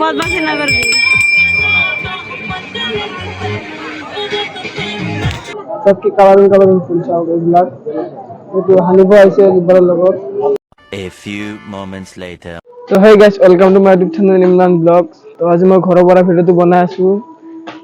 বদমাশি না করবি সবকে কালারিং কালারিং ফুল চাও এইবিলাক এইটো হানিব আহিছে জুবাৰৰ লগত A few moments later. তো hey guys welcome to my YouTube channel Imran vlog তো আজি মই ঘৰৰ পৰা ভিডিঅ'টো বনাই আছো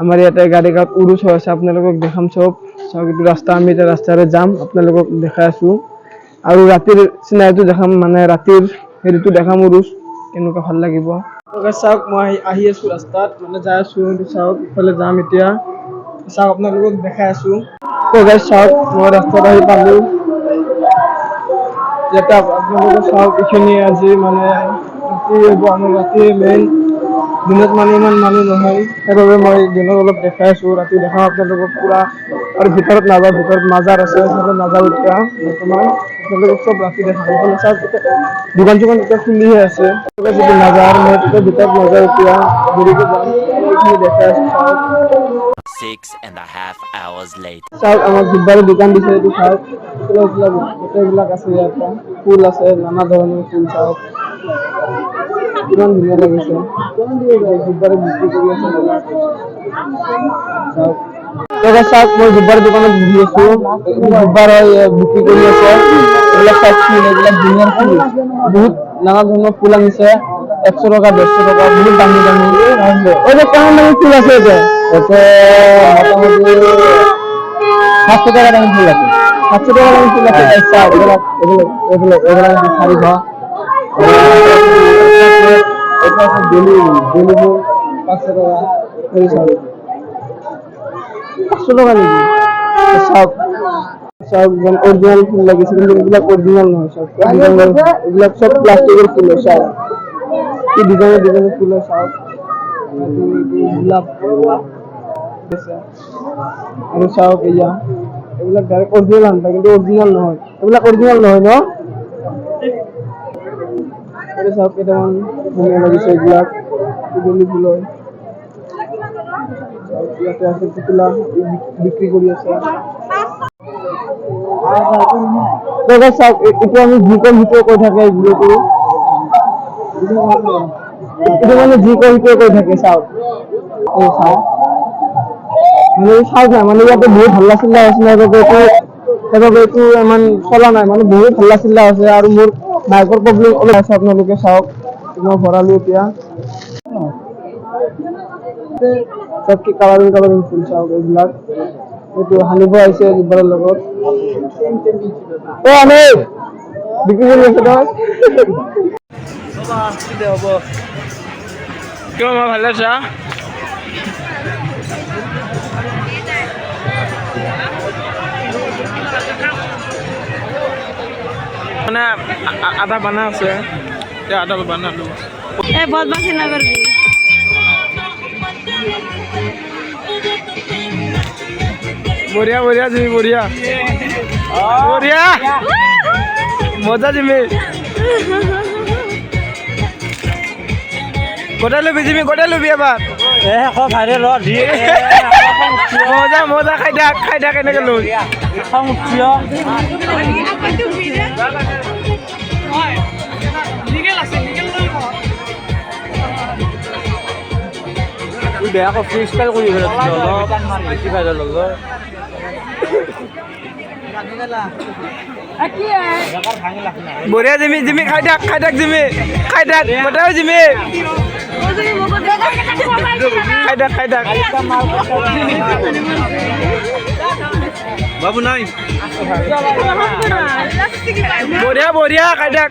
আমাৰ ইয়াতে গাড়ী ঘাট উৰুচ হৈ আছে আপোনালোকক দেখাম চব চাওক এইটো ৰাস্তা আমি এতিয়া ৰাস্তাৰে যাম আপোনালোকক দেখাই আছো আৰু ৰাতিৰ চিনাৰীটো দেখাম মানে ৰাতিৰ হেৰিটো দেখাম উৰুচ কেনেকুৱা ভালো লাগিব চাওক মই আহি- আছো ৰাস্তাত মানে যাই আছো চাওক ইফালে যাম এতিয়া। চাওক আপোনালোকক দেখাই আছো। তো চাওক মই ৰাস্তাত আহি পালোঁ। ইয়াতে আপোনালোকে চাওক এইখিনি আজি মানে ৰাতি হ'ব ৰাতি মেইন দিনত মানে ইমান মানুহ নহয়। সেইবাবে মই দিনত অলপ দেখাই আছোঁ, ৰাতি দেখাওঁ আপোনালোকক পূৰা। আৰু ভিতৰত নাযাওঁ, ভিতৰত মাজাৰ আছে নাযাওঁ এতিয়া, বৰ্তমান। দোকান চোকান এতিয়া খুলিহে আছে। যদি মই তেতিয়া ভিতৰত নাযাওঁ এতিয়া দেৰিকৈ যাম এইখিনি দেখাই আছোঁ Six and a half hours later. চাওক আমাৰ বুধবাৰে দোকান দিছে এইটো চাওক এইবিলাক গোটেইবিলাক আছে ইয়াতে ফুল আছে নানা ধৰণৰ ফুল চাওক কিমান ধুনীয়া লাগিছে। বুধবাৰে বিক্ৰী কৰি আছে। এইবিলাক। দাদা চাওক মই বুধবাৰে দোকানত বহি আছো এ, বিক্ৰী কৰি আছে এইবিলাক চাওক ফুল এইবিলাক ধুনীয়া ফুল বহুত নানা ধৰণৰ ফুল আনিছে একশ টকা দেড়শ টকা বহুত দামী দামী। ওই যে কেমন দামী ফুল আছে এটা মোটামুটি সাতশো টাকা দামের ফুল আছে। সাতশো টাকা দামের ফুল আছে। এগুলো এগুলো এগুলো এগুলো শাড়ি ঘর। এটা আছে বেলি ফুল পাঁচশো টাকা পাঁচশো টাকা নাকি সব সব অরিজিনাল ফুল লাগিছে কিন্তু এগুলো অরিজিনাল নহয় সব। এগুলো সব প্লাস্টিকের ফুল সব। কি ডিজাইনের ডিজাইনের ফুল সব। গোলাপ আছে আৰু চাওক এয়া এইবিলাক ডাইৰেক্ট অৰিজিনেল আনবা কিন্তু অৰিজিনেল নহয় ন? চাওক কেইটামান ধুনীয়া লাগিছে এইবিলাক কুদলি ফুল চাওক, ইয়াতে আছে পুতলা বি- বিক্ৰী কৰি আছে। তো guys, চাওক এ- এতিয়া আমি থাকে এই ভিডিঅ'টো এইটো মানে সেইটোৱে কৈ থাকে চাওক। এই চাওক। মানে না মানে ইয়াতে বহুত হাল্লা চিল্লা হৈছে না এইটো ইমান চলা নাই মানে বহুত হাল্লা চিল্লা আছে আৰু মোৰ মাইকৰ প্ৰব্লেম অলপ আছে আপোনালোকে চাওক। মই ভৰালো এতিয়া। চবকে কালাৰিং কালাৰিং ফুল চাওক এইবিলাক এইটো সানিব আহিছে জুবাৰৰ লগত। অ আমি বিক্ৰী কৰি আছে তই কিয় মই ভালে আছা মানে আধা বানা আছে। আধা বানালো। এ বদমাশি না করবি। বঢ়িয়া বঢ়িয়া জিমি বঢ়িয়া বঢ়িয়া মজা জিমি গোটাই লবি জিমি গোটাই লবি এবাৰ মজা মজা খাই থাক খাই থাক এনেকে লৈ বেয়া ষ্টাইল কৰি অলপ। বেছি ফাইদা ল'ব বঢ়িয়া জিমি জিমি খাই থাক খাই থাক জিমি। খাই থাক গোটাই জিমি। খাই থাক খাই থাক। বাবু নাই। বঢ়িয়া বঢ়িয়া খাই থাক।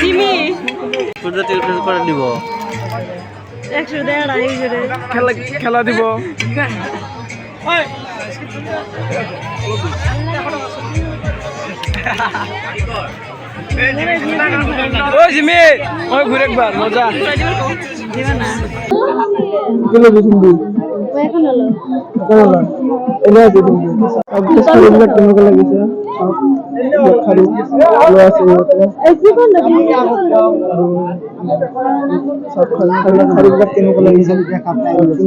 জিমি। তোর তেল ফেল করে দিব। একশো দেড় দেড়। খেলা খেলা দিব? ও জিমি ওই ঘুরে একবার মজা। দিবে না। এখন হলো কেমন লাগে আছে কিন্তু সব কেমন লাগিছে ভালো আছে এগুলোতে। এই কি কোন আৰু সব শাড়ি শাড়ি- কেমন লাগিছে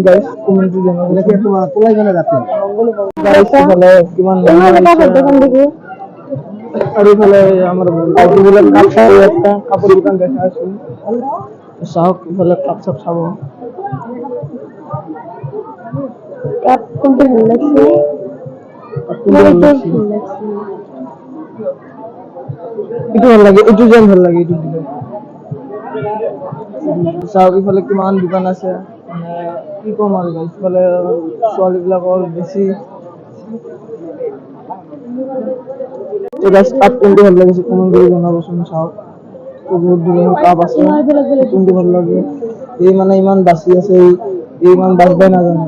গাইস কমেন্টে জানাব তোমার তোলাই জানা যাচ্ছে গাইস তাহলে কিমান দেখি আৰু ইফালে আমাৰ বাকীবিলাক একটা কাপোৰ দোকান দেখা আছো চাওক ইফালে কাপ চাপ চাব কাপ কোনটা ভালো লাগছে ভালো লাগে ভালো দিলে কিমান দোকান আছে? মানে কি ক'ম আৰু guys, ইফালে ছোৱালীবিলাকৰ বেছি তো কাপ কোনটো ভালো লাগিছে কমেণ্ট কৰি জনাবচোন চাওক তো বহুত ধৰণৰ কাপ আছে। কোনটো ভালো লাগে। এই মানে ইমান বাচি আছে এই ইমান বাচবাই নাজানে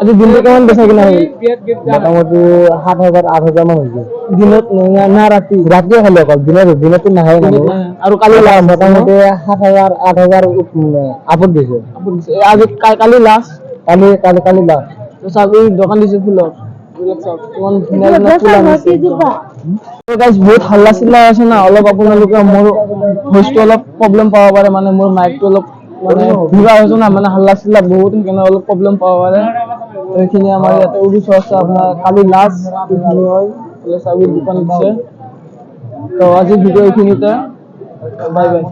আজি দিনটো কিমান বেচা কিনা হ'ল? মোটামুটি সাত হাজাৰ আঠ হাজাৰ মান হৈছে। দিনত না না ৰাতি? ৰাতিয়ে খালি অকল দিনত দিনতো নাহে আৰু কালি লাষ্ট মোটামুটি সাত হাজাৰ আঠ হাজাৰ আপত দিছে। আপত দিছে। এই আজি কালি লাষ্ট কালি কালি কালি লাষ্ট চাওক দোকান দিছে ফুলৰ। বহুত হাল্লা চিল্লা আছে না? অলপ আপোনালোকে মোৰ ভইচটো অলপ প্ৰব্লেম পাব পাৰে মানে মোৰ মাইকটো অলপ মানে ভিগা হৈছে না? মানে হাল্লা চিল্লা বহুত অলপ প্ৰব্লেম পাব পাৰে। তো এইখিনি আমাৰ ইয়াতে উৰিষ্যা আছে আপোনাৰ কালি লাষ্ট এইখিনি হয় প্লাস চাবি দোকান দিছে তো আজি ভিডিও এইখিনিতে বাই বাই।